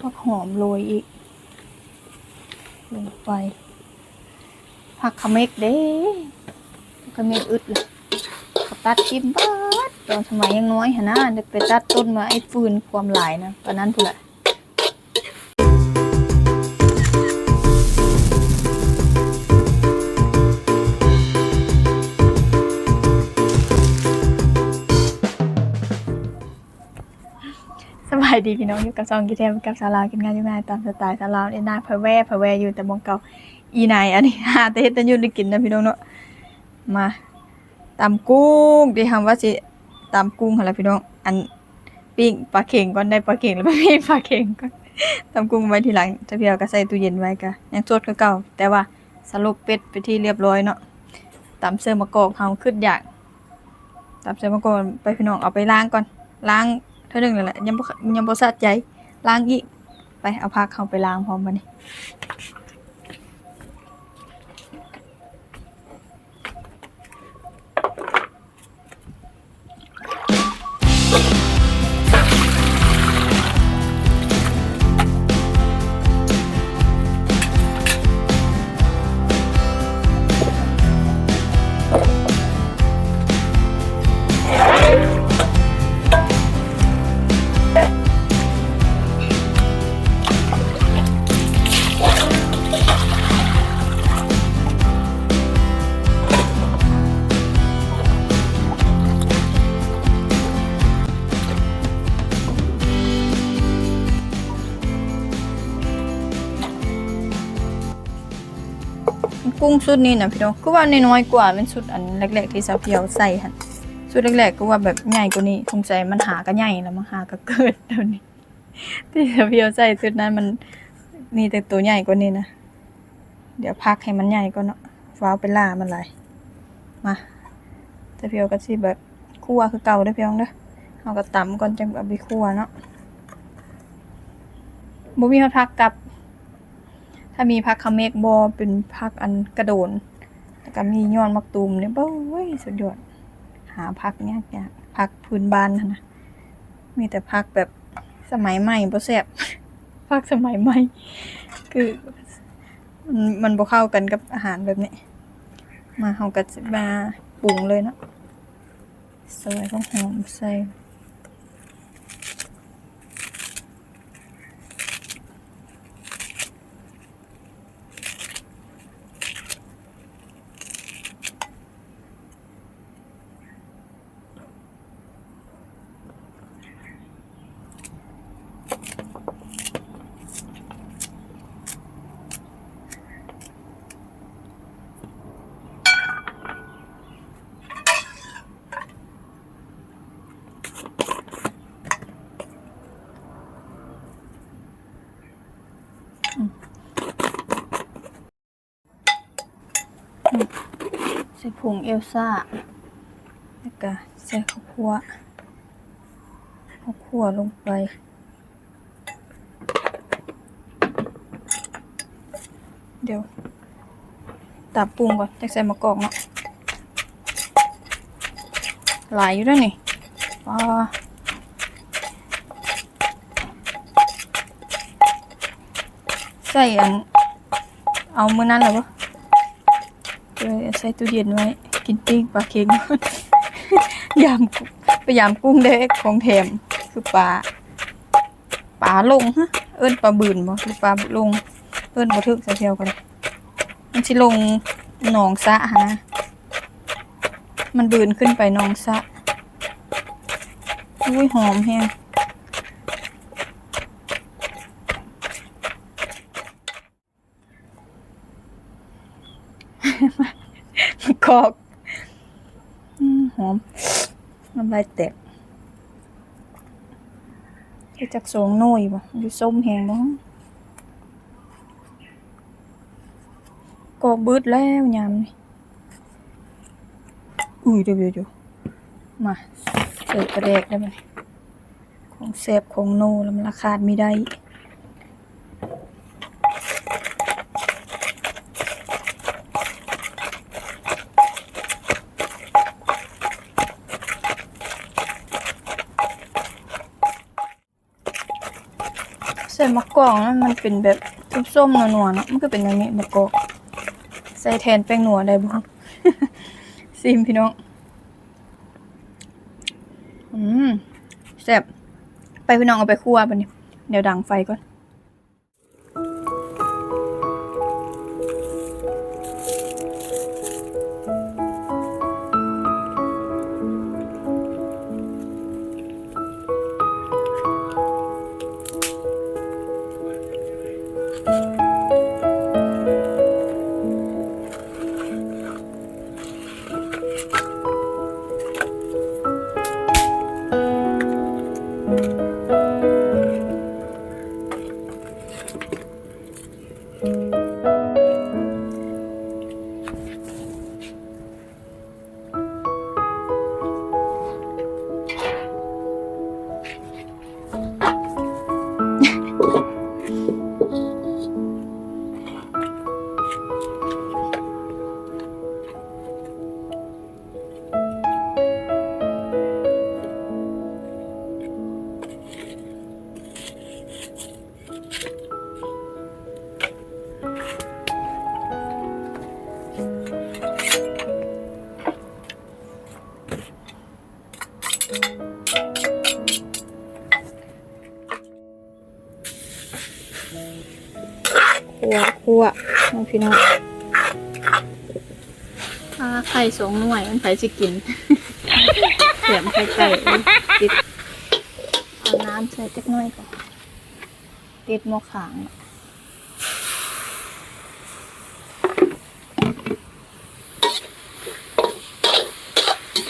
ผักหอมโรยอีก ลงไป ผักขะเมกเด้ผักขะเมกอึดเลยขตัดกินบ้าตอนสมัยยังน้อยหนนะเด็กไปตัดต้นมาไอ้ฟืนความหลายนะตอนนั้นพูดละายดีพี่น้องอยู่กับซองกีเทมกับสารากินงานอยู่งานตามสไตล์สาราเอ็นนาเพอแว่เพอแว่อยู่แต่มองเก่าอีนายอันนี้หาแต่เฮ็ดแต่อยืนได้กินนะพี่น้องเนาะมาตำกุ้งที่คำว่าสิตำกุ้งหั่นล่ะพี่น้องอันปิ้งปลาเข็งก่อนได้ปลาเข็งแล้วไปปิ้งปลาเข็งก่อนตำกุ้งไว้ทีหลังจะเพียวก็ใส่ตู้เย็นไว้ก็ยังสดคือเก่าแต่ว่าสรุปเป็ดไปที่เรียบร้อยเนาะตำเสื้อมะกอกเฮาขึ้นอยากตำเสื้อมะกอกไปพี่น้องเอาไปล้างก่อนล้าง เท่านึงนั่นแหละยังบ่ยังบ่สะใจล้างอีกไปเอาผักเข้าไปล้างพร้อมบัดนี้ กุ้งชุดนี้นะพี่น้องก็ว่าน้อยกว่าเป็นชุดอันแรกๆที่สาวเพียวใส่หั่นชุดแรกๆก็ว่าแบบใหญ่กว่านี้สงสัยมันหาก็ใหญ่แล้วมันหาก็เกิดเดี๋ยวนี้ ที่สาวเพียวใส่ชุดนั้นมันมีแต่ตัวใหญ่กว่านี้นะเดี๋ยวพักให้มันใหญ่ก่อนเนาะฟ้าวไปล่ามันเลยมาสาวเพียวก็สิแบบคั่วคือเก่าเด้อพี่น้องเด้อเอาก็ตำก่อนจังเอาไปคั่วเนาะบ่มีพักกับ ถ้ามีพักคาเมกบอเป็นพักอันกระโดนแล้วก็มีย้อนมักตูมเนี่ยเบ้ยสุดยอดหาพักยากยากพักพื้นบ้านนะมีแต่พักแบบสมัยใหม่บ่แซ่บพักสมัยใหม่ คือมันมันบ่เข้ากันกับอาหารแบบนี้ มาเฮาก็สิมาปรุงเลยเนาะซอยก็หอมใส่ ใส่ ผงเอลซ่า แล้วก็ใส่ข้าวคั่วข้าวคั่วลงไปเดี๋ยวตับปรุงก่อนจะใส่มะกอกเนาะหลายอยู่ด้วยนี่ว้าใส่อัน เอามือนั้นเหรอวะ เออใส่ตู้เย็นไว้ กินปิ้งปลาเค็งยามกุ้งไปยามกุ้งได้ของแถมคือปลาปลาลงฮะเอิ้นปลาบืนบ่หรือปลาลง เอิ้นบ่ถึกใส่เทียวกันเลยมันสิลงหนองสะหะนะมันบืนขึ้นไปหนองสะอุ้ยหอมแฮง กอกหอมน้ำลายแตกเฮ็ดจากสองน่วยบ่อยู่ส้มแหงบ่กอกบิดแล้วยามนี่อุ้ยเดี๋ยวเดี๋ยวมาเสิร์ฟกระแดกได้ไหมของแซบของโนแล้วมันราคาดไม่ได้ ส่มะกอกนะมันเป็นแบบส้มๆนัวๆเนาะมันก็เป็นอย่างนี้มะกอกใส่แทนแป้งหนัวได้บ่ซิมพี่น้อง อืมแซ่บไปพี่น้องเอาไปคั่วปะเนี่ยเดี๋ยวดังไฟก่อน คั่ น้องพี่น้องถ้าไข่สองหน่วยมันไปสิกินเสียมไข่ไก่ติดเอาน้ำใส่จักหน่อยก่อนติดหม้อขาง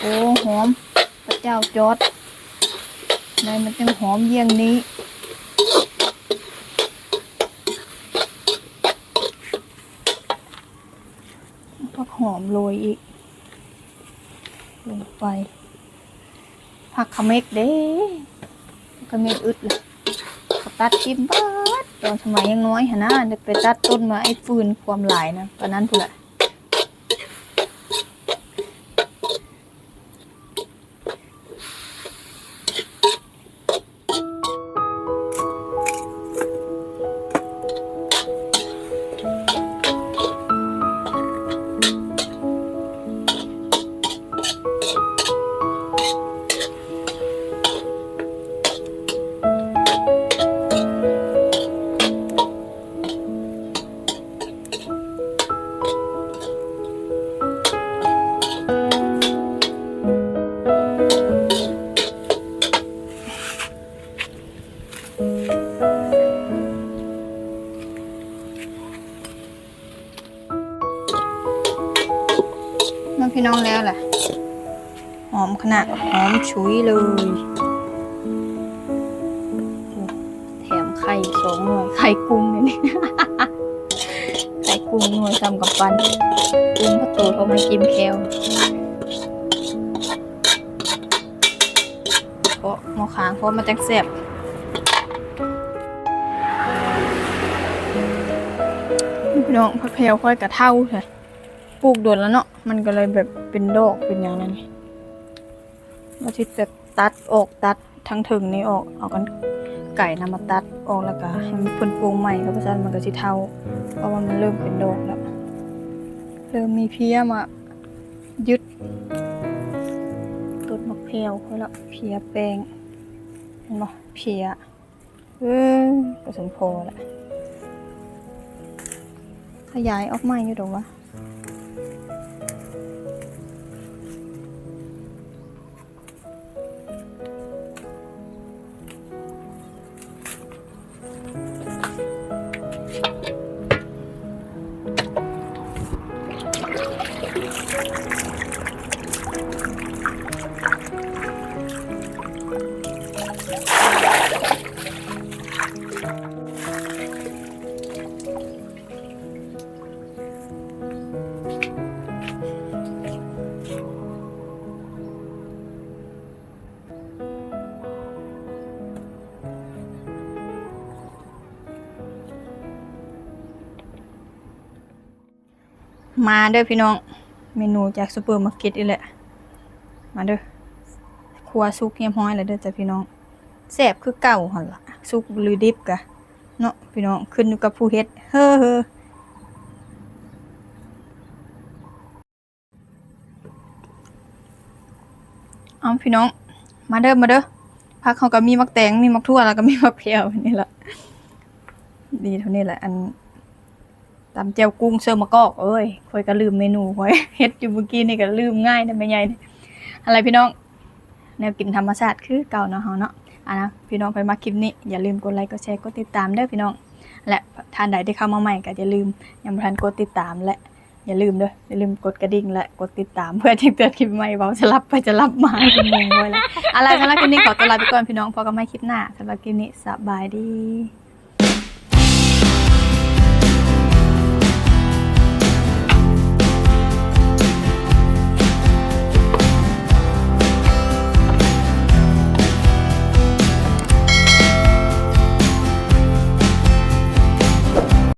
โอ้หอมพระเจ้าจอดทำไมมันจังหอมเยี่ยงนี้ ผักห อมโรยอีก ลงไปผักขะเมกเด้ขะเมกอึดเลยตัดทิมบ้าดตอนสมัยยังน้อยหนนะเด็กไปตัดต้นมาไอ้ฟืนความหลายนะตอนนั้นพูดแหละาดหอมฉุยเลย แถมไข่สองหน่วยไข่กุ้งเนี่ยนี่ไข่กุ้งหน่วยทำกับปันกุ้งพระโตเขามากินแคลเพราะหมอขางเพราะมาจังแซ่บพี่น้องพักแพลวค่อยกระเท่าเลยปลูกโดนแล้วเนาะ มันก็เลยแบบเป็นดอกเป็นอย่างนั้น เราที่แบบตัดออกตัดทั้งถึงนี้ออกเอากันไก่นำมาตัดออกแล้วก็ให้มันเพิ่นปรุงใหม่ครับเพราะฉะนั้นมันก็สิเท่าเพราะว่ามันเริ่มเป็นดอกแล้วเริ่มมีเพี้ยมายึดต้นมะเพร้าวเขาล้วเพี้ยแปลงเห็นบ่เพี้ยเออก็สมพอละขยายออกมาอยู่ดอกวะ มาเด้อพี่น้อง เมนูจากซูเปอร์มาร์เก็ตอีแหละ มาเด้อครัวซุกเฮียมห้อยแล้วเด้อจ้ะพี่น้องแซ่บคือเก่าหั่นล่ะซุกหรือดิบกะเนาะพี่น้องขึ้นอยู่กับผู้เฮ็ดเฮ้อเฮ้อเอาพี่น้อง มาเด้อมาเด้อพักเขาก็มีมักแตงมีมักทั่วแล้วก็มีมักเพียวนี่แหละดีเท่านี้แหละอัน ตำเจียวกุ้งเซิร์มะกอกเอ้ยคอยก็ลืมเมนูไว้เฮ็ดอยู่เมื่อกี้นี่ก็ลืมง่ายนะแม่ใหญ่นี่อะไรพี่น้อง แนวกินธรรมชาติคือเก่าเนาะเฮาเนาะอะนะพี่น้องไปมาคลิปนี้อย่าลืมกดไลค์กดแชร์กดติดตามเด้อพี่น้อง และท่านใดที่เข้ามาใหม่ก็อย่าลืมยังบ่ทันกดติดตามและอย่าลืมเด้ออย่าลืมกดกระดิ่งและกดติดตามเพื่อที่เตือนคลิปใหม่เว้าจะรับไปจะรับมาเป็นงงไว้แล้วอะไรสำหรับคลิปนี้ขอตัวลาไปก่อนพี่น้องพบกันใหม่คลิปหน้าสำหรับคลิปนี้สบายดี